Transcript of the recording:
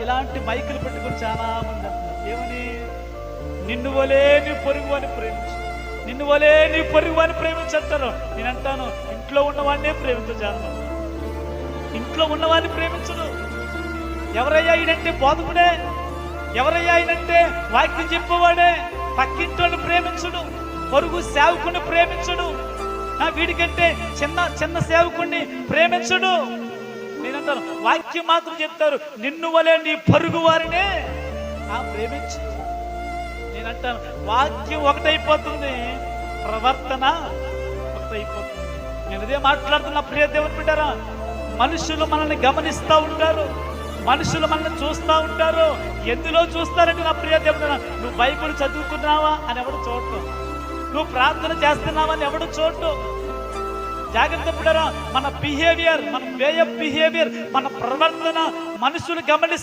ఇలాంటి మైకులు పెట్టుకుని చాలా మంది అంటున్నారు. ఏమని? నిన్ను వలే నీ పొరుగు అని ప్రేమించు. నిన్ను వలే నీ పొరుగు అని ప్రేమించంటారు నేను అంటాను ఇంట్లో ఉన్నవాడినే ప్రేమించు చాలా ఇంట్లో ఉన్నవాడిని ప్రేమించడు ఎవరయ్యా ఈయనంటే బోధకుడే? ఎవరయ్యా ఈయనంటే వాక్యం చెప్పేవాడే? పక్కింటోని ప్రేమించుడు పొరుగు సేవకుని ప్రేమించుడు నా వీడికంటే చిన్న చిన్న సేవకుణ్ణి ప్రేమించుడు చెప్తాను. వాక్యం మాత్రం చెప్తారు. నిన్ను వలే నీ పరుగు వారినే ఆ ప్రేమించు. నేనంటాను వాక్యం ఒకటైపోతుంది. ప్రవర్తన ఒకటైపోతుంది. నేను ఇదే మాట్లాడుతున్నా ప్రియ దేవుని బిడ్డారా మనుషులు మనల్ని గమనిస్తూ ఉంటారు. మనుషులు మనల్ని చూస్తూ ఉంటారు. ఎందులో చూస్తారంటే నా ప్రియ దేవుడు నువ్వు బైబుల్ చదువుకున్నావా? అని ఎవడు చూడటం నువ్వు ప్రార్థన చేస్తున్నావా? అని ఎవడు చూడటం జాగ్రత్త పడరా మన బిహేవియర్ మన వే ఆఫ్ బిహేవియర్ మన ప్రవర్తన మనుషులు గమనిస్తారు